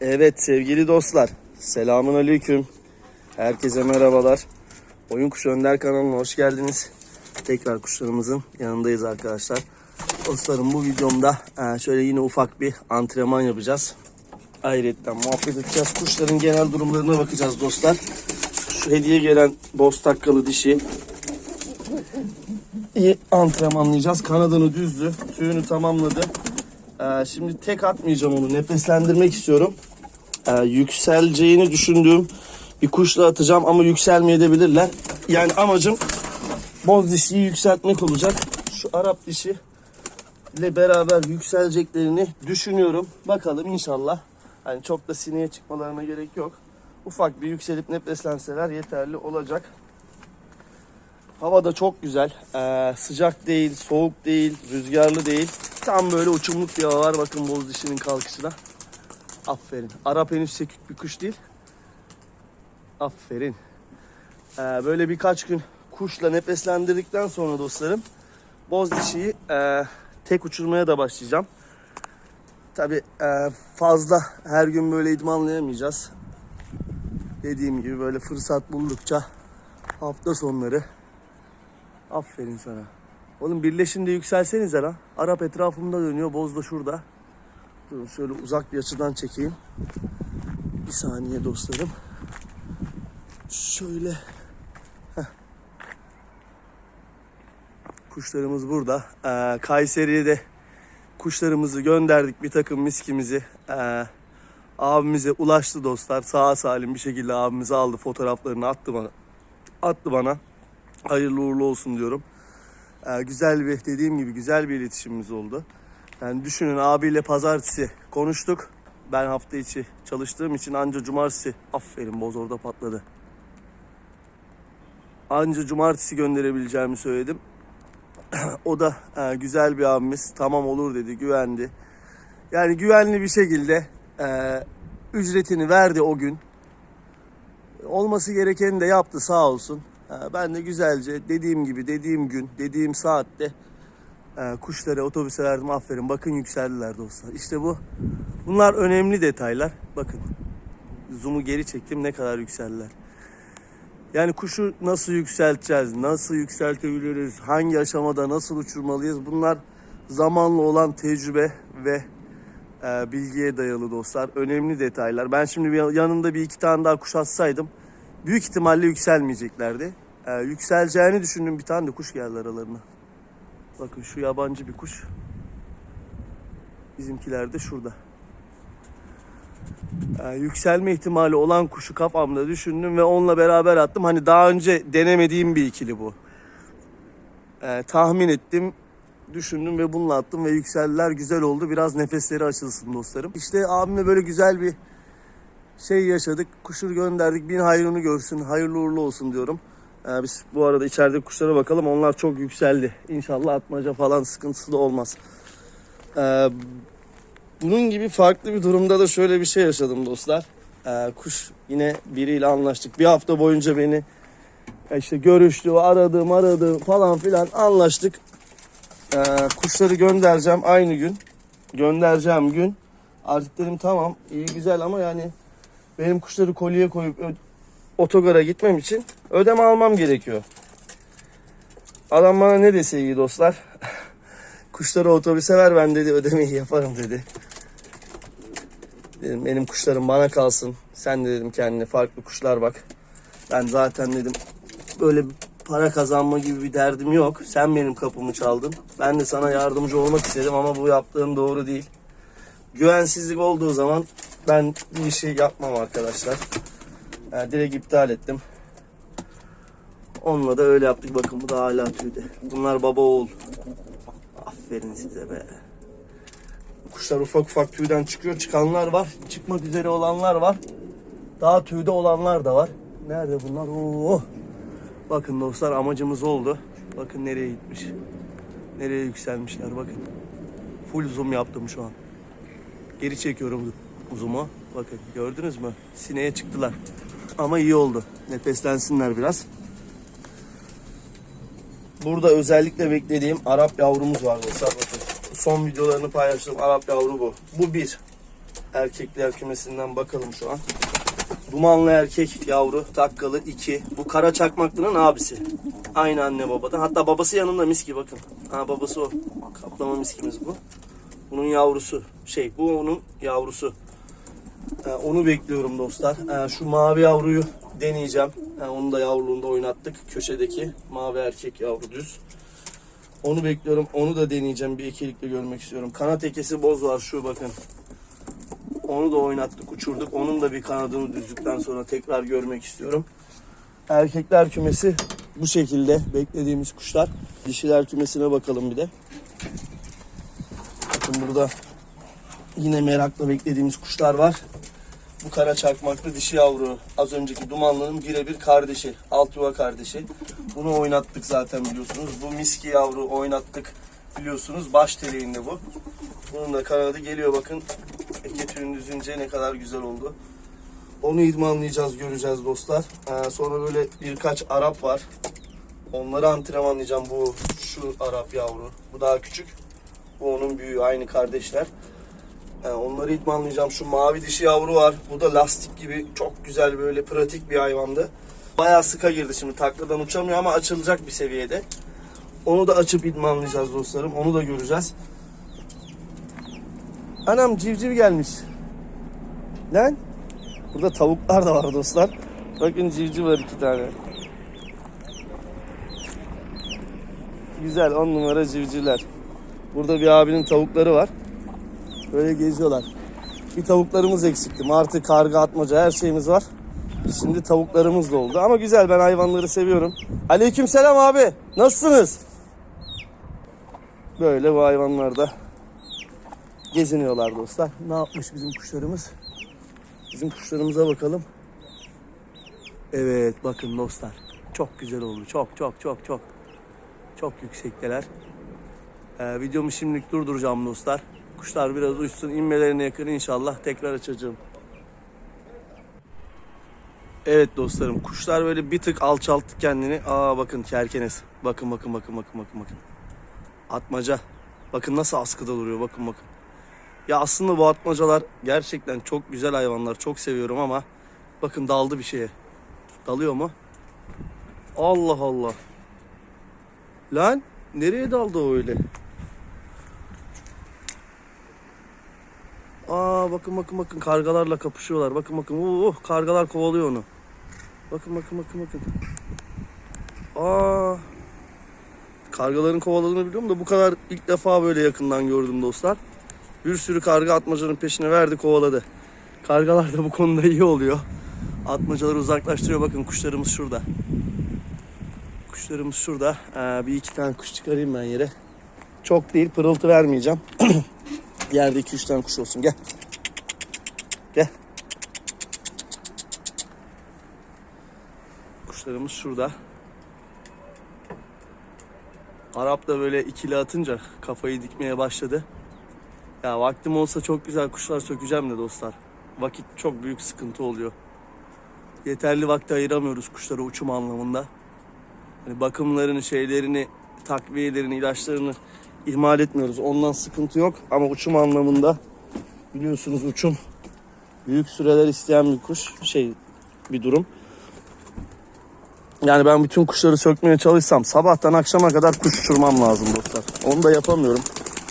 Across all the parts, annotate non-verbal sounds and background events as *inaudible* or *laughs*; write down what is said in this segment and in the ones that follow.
Evet sevgili dostlar. Selamun aleyküm. Herkese merhabalar. Oyun Kuşu Önder kanalına hoş geldiniz. Tekrar kuşlarımızın yanındayız arkadaşlar. Dostlarım bu videomda e, şöyle yine ufak bir antrenman yapacağız. Ayrıca muhabbet edeceğiz. Kuşların genel durumlarına bakacağız dostlar. Şu hediye gelen boz takkalı dişi iyi antrenmanlayacağız. Kanadını düzdü. Tüyünü tamamladı. Ee, şimdi tek atmayacağım onu. Nefeslendirmek istiyorum. Ee, yükseleceğini düşündüğüm bir kuşla atacağım ama yükselmeyebilirler. Yani amacım boz dişiyi yükseltmek olacak. Şu Arap dişi ile beraber yükseleceklerini düşünüyorum. Bakalım inşallah. Hani çok da sineye çıkmalarına gerek yok. Ufak bir yükselip nefeslenseler yeterli olacak. Hava da çok güzel. Ee, sıcak değil, soğuk değil, rüzgarlı değil. Tam böyle uçumluk bir hava var. Bakın boz dişinin kalkışına. Aferin. Arap henüz sekük bir kuş değil. Aferin. Ee, böyle birkaç gün kuşla nefeslendirdikten sonra dostlarım boz dişiyi e, tek uçurmaya da başlayacağım. Tabi fazla her gün böyle idmanlayamayacağız. Dediğim gibi böyle fırsat buldukça hafta sonları Aferin sana. Oğlum birleşin de yükselsenize lan. Arap etrafımda dönüyor. Boz da şurada. Durun şöyle uzak bir açıdan çekeyim. Bir saniye dostlarım. Şöyle. Heh. Kuşlarımız burada. Ee, Kayseri'ye kuşlarımızı gönderdik. Bir takım miskimizi. Ee, abimize ulaştı dostlar. Sağ salim bir şekilde abimize aldı. Fotoğraflarını attı bana. Attı bana hayırlı uğurlu olsun diyorum. Ee, güzel bir dediğim gibi güzel bir iletişimimiz oldu. Yani düşünün abiyle pazartesi konuştuk. Ben hafta içi çalıştığım için anca cumartesi aferin boz orada patladı. Anca cumartesi gönderebileceğimi söyledim. *clears throat* o da e, güzel bir abimiz tamam olur dedi güvendi. Yani güvenli bir şekilde e, ücretini verdi o gün. Olması gerekeni de yaptı sağ olsun. Ben de güzelce dediğim gibi dediğim gün dediğim saatte e, kuşları otobüse verdim aferin bakın yükseldiler dostlar. İşte bu bunlar önemli detaylar. Bakın zoom'u geri çektim ne kadar yükseldiler. Yani kuşu nasıl yükselteceğiz, nasıl yükseltebiliriz, hangi aşamada nasıl uçurmalıyız bunlar zamanla olan tecrübe ve e, bilgiye dayalı dostlar. Önemli detaylar. Ben şimdi yanında bir iki tane daha kuş atsaydım büyük ihtimalle yükselmeyeceklerdi. Ee, yükseleceğini düşündüğüm bir tane de kuş geldi aralarına. Bakın şu yabancı bir kuş. Bizimkiler de şurada. Ee, yükselme ihtimali olan kuşu kafamda düşündüm ve onunla beraber attım. Hani daha önce denemediğim bir ikili bu. Ee, tahmin ettim, düşündüm ve bununla attım ve yükseldiler. Güzel oldu. Biraz nefesleri açılsın dostlarım. İşte abimle böyle güzel bir şey yaşadık. Kuşu gönderdik. Bin hayrını görsün. Hayırlı uğurlu olsun diyorum. Ee, biz bu arada içeride kuşlara bakalım. Onlar çok yükseldi. İnşallah atmaca falan sıkıntısı da olmaz. Ee, bunun gibi farklı bir durumda da şöyle bir şey yaşadım dostlar. Ee, kuş yine biriyle anlaştık. Bir hafta boyunca beni e, işte görüştü, aradı, aradı falan filan anlaştık. Ee, kuşları göndereceğim aynı gün. Göndereceğim gün. Artık dedim tamam iyi güzel ama yani benim kuşları kolye koyup otogara gitmem için ödeme almam gerekiyor. Adam bana ne dese iyi dostlar. *laughs* Kuşları otobüse ver ben dedi ödemeyi yaparım dedi. Dedim benim kuşlarım bana kalsın. Sen de dedim kendine farklı kuşlar bak. Ben zaten dedim böyle para kazanma gibi bir derdim yok. Sen benim kapımı çaldın. Ben de sana yardımcı olmak istedim ama bu yaptığın doğru değil. Güvensizlik olduğu zaman ben bir işi yapmam arkadaşlar. Yani direkt iptal ettim. Onunla da öyle yaptık. Bakın bu da hala tüyde. Bunlar baba oğul. Aferin size be. Kuşlar ufak ufak tüyden çıkıyor. Çıkanlar var. Çıkmak üzere olanlar var. Daha tüyde olanlar da var. Nerede bunlar? Oo. Bakın dostlar amacımız oldu. Bakın nereye gitmiş. Nereye yükselmişler bakın. Full zoom yaptım şu an. Geri çekiyorum zoom'u. Bakın gördünüz mü? Sineye çıktılar. Ama iyi oldu. Nefeslensinler biraz. Burada özellikle beklediğim Arap yavrumuz var dostlar bakın. Son videolarını paylaştım. Arap yavru bu. Bu bir. erkekler kümesinden bakalım şu an. Dumanlı erkek yavru takkalı 2. Bu kara çakmaklının abisi. Aynı anne babadan. Hatta babası yanında miski bakın. Ha babası o. Kaplama miskimiz bu. Bunun yavrusu. Şey bu onun yavrusu. Ee, onu bekliyorum dostlar. Ee, şu mavi yavruyu deneyeceğim. Ee, onu da yavruluğunda oynattık. Köşedeki mavi erkek yavru düz. Onu bekliyorum. Onu da deneyeceğim. Bir ikilikle görmek istiyorum. Kanat ekesi boz var şu bakın. Onu da oynattık, uçurduk. Onun da bir kanadını düzdükten sonra tekrar görmek istiyorum. Erkekler kümesi bu şekilde beklediğimiz kuşlar. Dişiler kümesine bakalım bir de. Bakın burada yine merakla beklediğimiz kuşlar var. Bu kara çakmaklı dişi yavru. Az önceki dumanlının birebir kardeşi. Alt yuva kardeşi. Bunu oynattık zaten biliyorsunuz. Bu miski yavru oynattık biliyorsunuz. Baş teleğinde bu. Bunun da kanadı geliyor bakın. Eke tüyünü düzünce ne kadar güzel oldu. Onu idmanlayacağız, göreceğiz dostlar. Ee, sonra böyle birkaç Arap var. Onları antrenmanlayacağım. Bu şu Arap yavru. Bu daha küçük. Bu onun büyüğü. Aynı kardeşler. Ee, onları idmanlayacağım. Şu mavi dişi yavru var. Bu da lastik gibi çok güzel böyle pratik bir hayvandı. Bayağı sıka girdi şimdi. Takladan uçamıyor ama açılacak bir seviyede. Onu da açıp idmanlayacağız dostlarım. Onu da göreceğiz. Anam civciv gelmiş. Lan. Burada tavuklar da var dostlar. Bakın civciv var iki tane. Güzel on numara civcivler. Burada bir abinin tavukları var. Böyle geziyorlar. Bir tavuklarımız eksikti. Martı, karga, atmaca her şeyimiz var. Şimdi tavuklarımız da oldu. Ama güzel ben hayvanları seviyorum. Aleyküm selam abi. Nasılsınız? Böyle bu hayvanlar da geziniyorlar dostlar. Ne yapmış bizim kuşlarımız? Bizim kuşlarımıza bakalım. Evet bakın dostlar. Çok güzel oldu. Çok çok çok çok. Çok yüksekteler. Ee, videomu şimdilik durduracağım dostlar. Kuşlar biraz uçsun. inmelerine yakın inşallah tekrar açacağım. Evet dostlarım kuşlar böyle bir tık alçalttı kendini. Aa bakın kerkenes. Bakın bakın bakın bakın bakın bakın. Atmaca. Bakın nasıl askıda duruyor bakın bakın. Ya aslında bu atmacalar gerçekten çok güzel hayvanlar. Çok seviyorum ama bakın daldı bir şeye. Dalıyor mu? Allah Allah. Lan nereye daldı o öyle? Aa bakın bakın bakın kargalarla kapışıyorlar. Bakın bakın. Oh kargalar kovalıyor onu. Bakın bakın bakın bakın. Aa kargaların kovaladığını biliyorum da bu kadar ilk defa böyle yakından gördüm dostlar. Bir sürü karga atmacanın peşine verdi kovaladı. Kargalar da bu konuda iyi oluyor. Atmacaları uzaklaştırıyor. Bakın kuşlarımız şurada. Kuşlarımız şurada. Ee, bir iki tane kuş çıkarayım ben yere. Çok değil pırıltı vermeyeceğim. *clears throat* Yerde iki üç tane kuş olsun. Gel. Gel. Kuşlarımız şurada. Arap da böyle ikili atınca kafayı dikmeye başladı. Ya vaktim olsa çok güzel kuşlar sökeceğim de dostlar. Vakit çok büyük sıkıntı oluyor. Yeterli vakti ayıramıyoruz kuşlara uçum anlamında. Hani bakımlarını, şeylerini, takviyelerini, ilaçlarını ihmal etmiyoruz. Ondan sıkıntı yok ama uçum anlamında biliyorsunuz uçum büyük süreler isteyen bir kuş, şey bir durum. Yani ben bütün kuşları sökmeye çalışsam sabahtan akşama kadar kuş uçurmam lazım dostlar. Onu da yapamıyorum.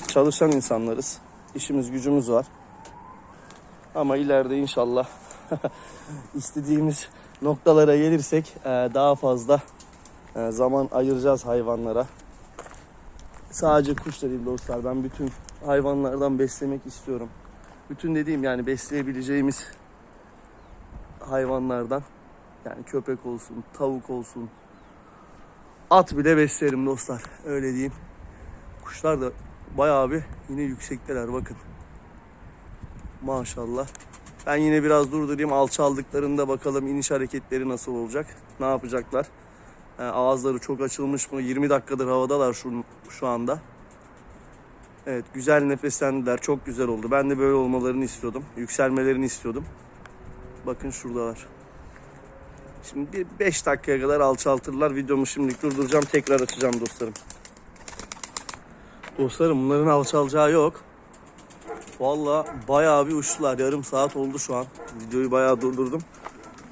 Çalışan insanlarız. İşimiz gücümüz var. Ama ileride inşallah *laughs* istediğimiz noktalara gelirsek e, daha fazla e, zaman ayıracağız hayvanlara. Sadece kuş da değil dostlar. Ben bütün hayvanlardan beslemek istiyorum. Bütün dediğim yani besleyebileceğimiz hayvanlardan yani köpek olsun, tavuk olsun, at bile beslerim dostlar. Öyle diyeyim. Kuşlar da bayağı bir yine yüksekteler bakın. Maşallah. Ben yine biraz durdurayım. Alçaldıklarında bakalım iniş hareketleri nasıl olacak. Ne yapacaklar. Ee, ağızları çok açılmış mı? 20 dakikadır havadalar şu, şu anda. Evet güzel nefeslendiler. Çok güzel oldu. Ben de böyle olmalarını istiyordum. Yükselmelerini istiyordum. Bakın şuradalar. Şimdi bir 5 dakikaya kadar alçaltırlar. Videomu şimdilik durduracağım. Tekrar açacağım dostlarım. Dostlarım bunların alçalacağı yok. Valla bayağı bir uçtular. Yarım saat oldu şu an. Videoyu bayağı durdurdum.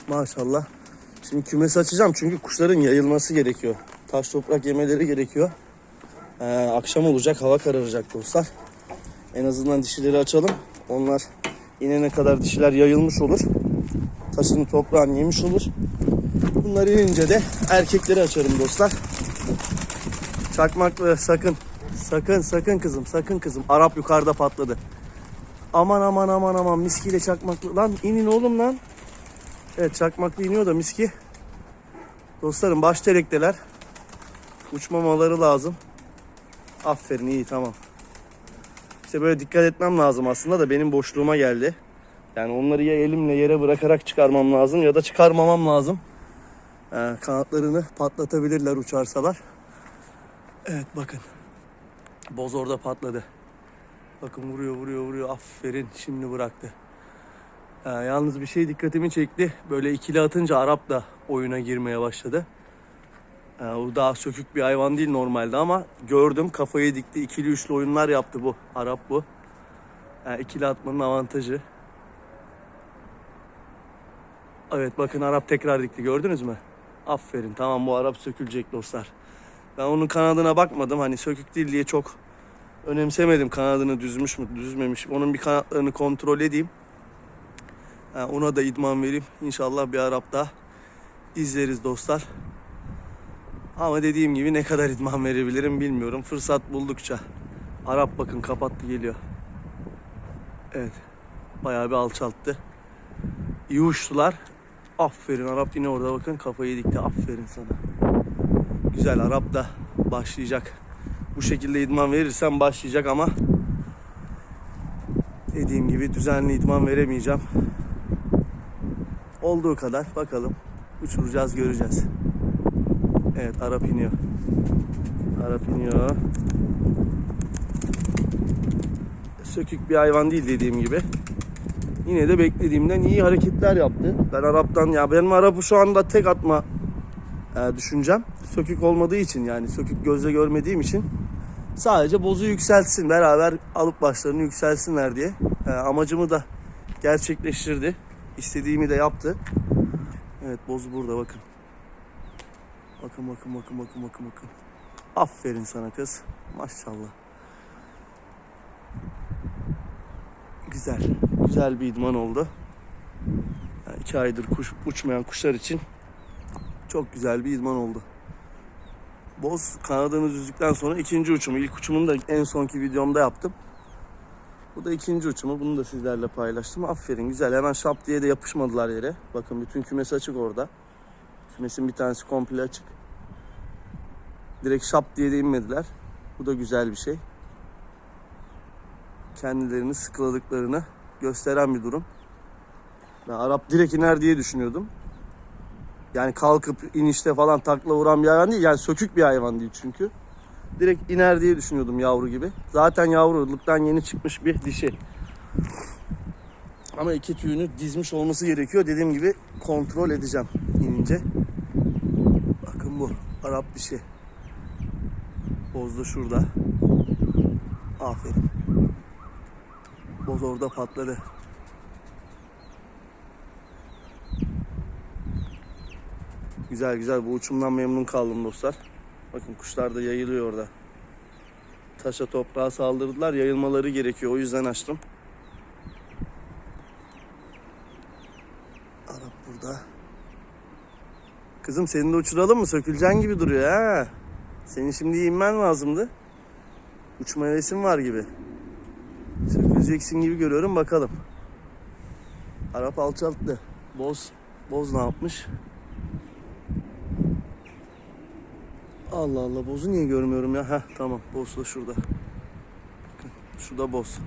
Maşallah. Şimdi kümes açacağım çünkü kuşların yayılması gerekiyor. Taş toprak yemeleri gerekiyor. Ee, akşam olacak, hava kararacak dostlar. En azından dişileri açalım. Onlar inene kadar dişiler yayılmış olur. Taşını toprağını yemiş olur. Bunlar inince de erkekleri açarım dostlar. Çakmaklı sakın. Sakın sakın kızım sakın kızım. Arap yukarıda patladı. Aman aman aman aman miskiyle çakmaklı. Lan inin oğlum lan. Evet çakmaklı iniyor da miski. Dostlarım baş telekteler. Uçmamaları lazım. Aferin iyi tamam. İşte böyle dikkat etmem lazım aslında da benim boşluğuma geldi. Yani onları ya elimle yere bırakarak çıkarmam lazım ya da çıkarmamam lazım. Ee, kanatlarını patlatabilirler uçarsalar. Evet bakın. Boz orada patladı. Bakın vuruyor vuruyor vuruyor. Aferin şimdi bıraktı. Ee, yalnız bir şey dikkatimi çekti. Böyle ikili atınca Arap da oyuna girmeye başladı. Ee, o daha sökük bir hayvan değil normalde ama gördüm kafayı dikti. ikili üçlü oyunlar yaptı bu. Arap bu. Ee, ikili atmanın avantajı. Evet bakın Arap tekrar dikti gördünüz mü? Aferin tamam bu Arap sökülecek dostlar. Ben onun kanadına bakmadım hani sökük değil diye çok önemsemedim kanadını düzmüş mü düzmemiş. Onun bir kanatlarını kontrol edeyim. Ona da idman vereyim. İnşallah bir Arap daha izleriz dostlar. Ama dediğim gibi ne kadar idman verebilirim bilmiyorum. Fırsat buldukça. Arap bakın kapattı geliyor. Evet. Bayağı bir alçalttı. İyi uçtular. Aferin Arap yine orada bakın kafayı dikti. Aferin sana. Güzel Arap da başlayacak. Bu şekilde idman verirsem başlayacak ama dediğim gibi düzenli idman veremeyeceğim. Olduğu kadar bakalım. Uçuracağız göreceğiz. Evet Arap iniyor. Arap iniyor. Sökük bir hayvan değil dediğim gibi. Yine de beklediğimden iyi hareketler yaptı. Ben Arap'tan ya benim Arap'ı şu anda tek atma e, düşüncem. Sökük olmadığı için yani sökük gözle görmediğim için sadece bozu yükseltsin beraber alıp başlarını yükselsinler diye e, amacımı da gerçekleştirdi. İstediğimi de yaptı. Evet boz burada bakın. Bakın bakın bakın bakın bakın bakın. Aferin sana kız. Maşallah. Güzel. Güzel bir idman oldu. Yani iki aydır kuş, uçmayan kuşlar için çok güzel bir idman oldu. Boz kanadını düzdükten sonra ikinci uçumu. İlk uçumunu da en sonki videomda yaptım. Bu da ikinci uçumu. Bunu da sizlerle paylaştım. Aferin güzel. Hemen şap diye de yapışmadılar yere. Bakın bütün kümes açık orada. Kümesin bir tanesi komple açık. Direkt şap diye de inmediler. Bu da güzel bir şey. Kendilerini sıkıladıklarını gösteren bir durum. Ben Arap direkt iner diye düşünüyordum. Yani kalkıp inişte falan takla vuran bir hayvan değil. Yani sökük bir hayvan değil çünkü. Direkt iner diye düşünüyordum yavru gibi. Zaten yavruluktan yeni çıkmış bir dişi. Ama iki tüyünü dizmiş olması gerekiyor. Dediğim gibi kontrol edeceğim inince. Bakın bu Arap dişi. Boz da şurada. Aferin. Boz orada patladı. Güzel güzel bu uçumdan memnun kaldım dostlar. Bakın kuşlar da yayılıyor orada. Taşa toprağa saldırdılar. Yayılmaları gerekiyor. O yüzden açtım. Arap burada. Kızım seni de uçuralım mı? Söküleceğin gibi duruyor ha. Senin şimdi inmen lazımdı. Uçma hevesin var gibi. Söküleceksin gibi görüyorum bakalım. Arap alçalttı. Boz. Boz ne yapmış? Allah Allah bozu niye görmüyorum ya? Heh tamam boz da şurada. Bakın şurada boz.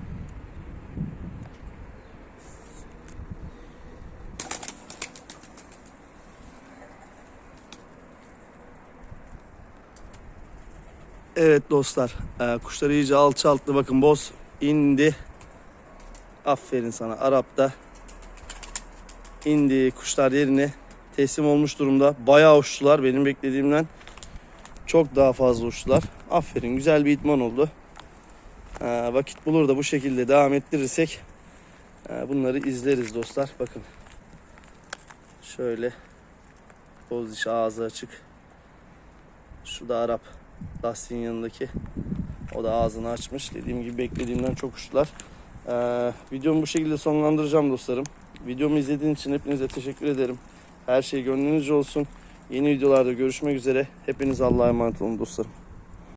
Evet dostlar e, kuşları iyice alçalttı bakın boz indi. Aferin sana Arap da indi kuşlar yerine teslim olmuş durumda. Bayağı uçtular benim beklediğimden. Çok daha fazla uçtular. Aferin güzel bir itman oldu. Ee, vakit bulur da bu şekilde devam ettirirsek e, bunları izleriz dostlar. Bakın. Şöyle boz dişi ağzı açık. Şu da Arap lastiğin yanındaki. O da ağzını açmış. Dediğim gibi beklediğimden çok uçtular. Ee, videomu bu şekilde sonlandıracağım dostlarım. Videomu izlediğiniz için hepinize teşekkür ederim. Her şey gönlünüzce olsun. Yeni videolarda görüşmek üzere. Hepiniz Allah'a emanet olun dostlarım.